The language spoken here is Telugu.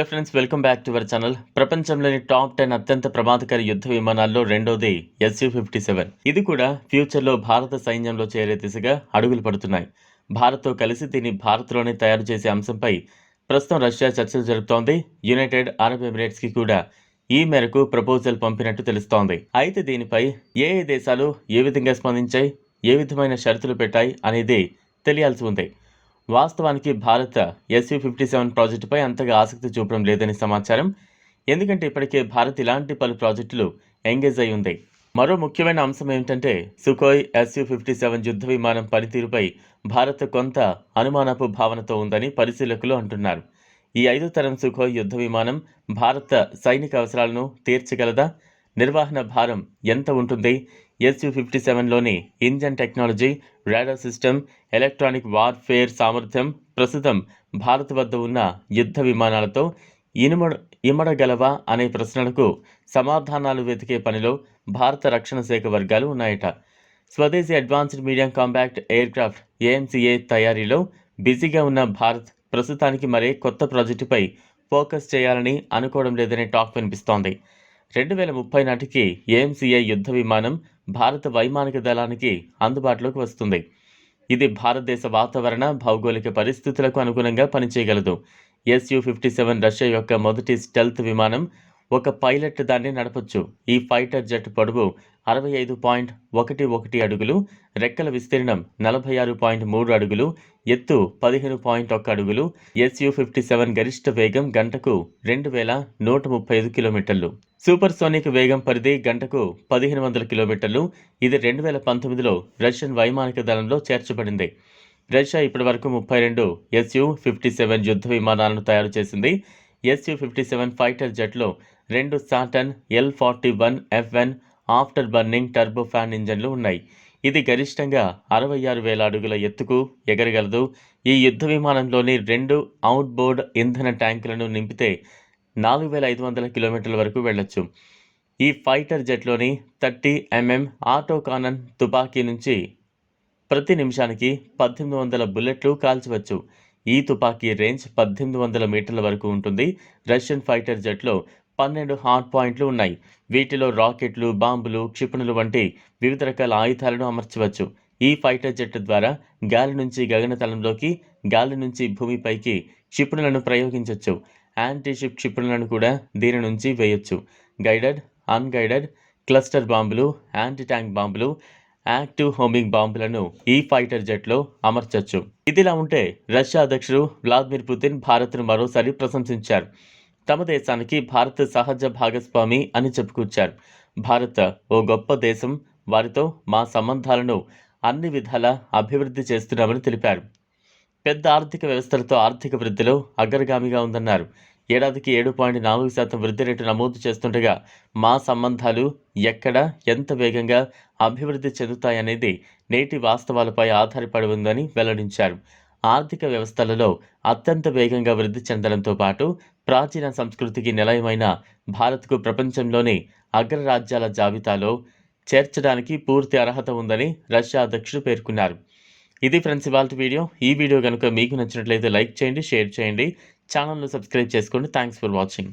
Hello friends welcome back to our channel. ప్రపంచంలోని టాప్ టెన్ అత్యంత ప్రమాదకర యుద్ధ విమానాల్లో రెండోది ఎస్యు ఫిఫ్టీ సెవెన్ ఇది కూడా ఫ్యూచర్లో భారత సైన్యంలో చేరే దిశగా అడుగులు పడుతున్నాయి. భారత్తో కలిసి దీన్ని భారత్లోనే తయారు చేసే అంశంపై ప్రస్తుతం రష్యా చర్చలు జరుపుతోంది. యునైటెడ్ అరబ్ ఎమిరేట్స్కి కూడా ఈ మేరకు ప్రపోజల్ పంపినట్టు తెలుస్తోంది. అయితే దీనిపై ఏ ఏ దేశాలు ఏ విధంగా స్పందించాయి ఏ విధమైన షరతులు పెట్టాయి అనేది తెలియాల్సి ఉంది. వాస్తవానికి భారత్ ఎస్యూ ఫిఫ్టీ సెవెన్ ప్రాజెక్టుపై అంతగా ఆసక్తి చూపడం లేదని సమాచారం. ఎందుకంటే ఇప్పటికే భారత్ ఇలాంటి పలు ప్రాజెక్టులు ఎంగేజ్ అయి ఉంది. మరో ముఖ్యమైన అంశం ఏమిటంటే సుఖోయ్ ఎస్యూ ఫిఫ్టీ సెవెన్ యుద్ధ విమానం పనితీరుపై భారత్ కొంత అనుమానపు భావనతో ఉందని పరిశీలకులు అంటున్నారు. ఈ ఐదు తరం సుఖోయ్ యుద్ధ విమానం భారత సైనిక అవసరాలను తీర్చగలదా? నిర్వహణ భారం ఎంత ఉంటుంది? SU fifty సెవెన్లోని engine technology radar system electronic warfare సామర్థ్యం ప్రస్తుతం భారత్ వద్ద ఉన్న యుద్ధ విమానాలతో ఇనుమడ ఇమడగలవా అనే ప్రశ్నలకు సమాధానాలు వెతికే పనిలో భారత రక్షణ శాఖ వర్గాలు ఉన్నాయట. స్వదేశీ advanced medium compact aircraft AMCA తయారీలో బిజీగా ఉన్న భారత్ ప్రస్తుతానికి మరే కొత్త ప్రాజెక్టుపై ఫోకస్ చేయాలని అనుకోవడం లేదనే టాక్ వినిపిస్తోంది. రెండు వేల ముప్పై నాటికి ఏఎంసీఏ యుద్ధ విమానం భారత వైమానిక దళానికి అందుబాటులోకి వస్తుంది. ఇది భారతదేశ వాతావరణ భౌగోళిక పరిస్థితులకు అనుగుణంగా పనిచేయగలదు. ఎస్యు ఫిఫ్టీ సెవెన్ రష్యా యొక్క మొదటి స్టెల్త్ విమానం ఒక పైలట్ దాన్ని నడపొచ్చు. ఈ ఫైటర్ జెట్ పొడవు అరవై ఐదు పాయింట్ ఒకటి ఒకటి అడుగులు రెక్కల విస్తీర్ణం నలభై ఆరు పాయింట్ మూడు అడుగులు ఎత్తు పదిహేను పాయింట్ ఒక్క అడుగులు ఎస్యు ఫిఫ్టీ సెవెన్ గరిష్ట వేగం గంటకు రెండు వేల నూట ముప్పై ఐదు కిలోమీటర్లు. సూపర్ సోనిక్ వేగం పరిధి గంటకు పదిహేను వందల కిలోమీటర్లు. ఇది రెండు వేల పంతొమ్మిదిలో రష్యన్ వైమానిక దళంలో చేర్చబడింది. రష్యా ఇప్పటి వరకు ముప్పై రెండు ఎస్యు ఫిఫ్టీ సెవెన్ యుద్ధ విమానాలను తయారు చేసింది. ఎస్యూ ఫిఫ్టీ సెవెన్ ఫైటర్ జెట్లో రెండు Saturn AL forty one FN after burning turbo fan ఇంజన్లు ఉన్నాయి. ఇది గరిష్టంగా అరవై ఆరు వేల అడుగుల ఎత్తుకు ఎగరగలదు. ఈ యుద్ధ విమానంలోని రెండు అవుట్బోర్డ్ ఇంధన ట్యాంకులను నింపితే నాలుగు వేల ఐదు వందల కిలోమీటర్ల వరకు వెళ్ళొచ్చు. ఈ ఫైటర్ జెట్లోని థర్టీ ఎంఎం ఆటో కానన్ తుపాకీ నుంచి ప్రతి నిమిషానికి పద్దెనిమిది వందల బుల్లెట్లు కాల్చవచ్చు. ఈ తుపాకీ రేంజ్ పద్దెనిమిది వందల మీటర్ల వరకు ఉంటుంది. రష్యన్ ఫైటర్ జెట్లో పన్నెండు హాట్ పాయింట్లు ఉన్నాయి. వీటిలో రాకెట్లు బాంబులు క్షిపణులు వంటి వివిధ రకాల ఆయుధాలను అమర్చవచ్చు. ఈ ఫైటర్ జెట్ ద్వారా గాలి నుంచి గగనతలంలోకి గాలి నుంచి భూమిపైకి క్షిపణులను ప్రయోగించవచ్చు యాంటీషిప్ క్షిపణులను కూడా దీని నుంచి వేయొచ్చు. గైడెడ్ అన్గైడెడ్ క్లస్టర్ బాంబులు యాంటీ ట్యాంక్ బాంబులు యాక్టివ్ హోమింగ్ బాంబులను ఈ ఫైటర్ జెట్లో అమర్చొచ్చు. ఇదిలా ఉంటే రష్యా అధ్యక్షుడు వ్లాదిమిర్ పుతిన్ భారత్ను మరోసారి ప్రశంసించారు. తమ దేశానికి భారత్ సహజ భాగస్వామి అని చెప్పుకొచ్చారు. భారత్ ఓ గొప్ప దేశం వారితో మా సంబంధాలను అన్ని విధాలా అభివృద్ధి చేస్తున్నామని తెలిపారు. పెద్ద ఆర్థిక వ్యవస్థలతో ఆర్థిక వృద్ధిలో అగ్రగామిగా ఉందన్నారు. ఏడాదికి ఏడు పాయింట్ నాలుగు శాతం వృద్ధి రేటు నమోదు చేస్తుండగా మా సంబంధాలు ఎక్కడ ఎంత వేగంగా అభివృద్ధి చెందుతాయనేది నేటి వాస్తవాలపై ఆధారపడి ఉందని వెల్లడించారు. ఆర్థిక వ్యవస్థలలో అత్యంత వేగంగా వృద్ధి చెందడంతో పాటు ప్రాచీన సంస్కృతికి నిలయమైన భారత్కు ప్రపంచంలోని అగ్రరాజ్యాల జాబితాలో చేర్చడానికి పూర్తి అర్హత ఉందని రష్యా అధ్యక్షుడు పేర్కొన్నారు. ఇది ఫ్రెండ్స్ ఇవాళ వీడియో. ఈ వీడియో కనుక మీకు నచ్చినట్లయితే లైక్ చేయండి షేర్ చేయండి. ఛానల్ను సబ్స్క్రైబ్ చేసుకోండి. Thanks for watching.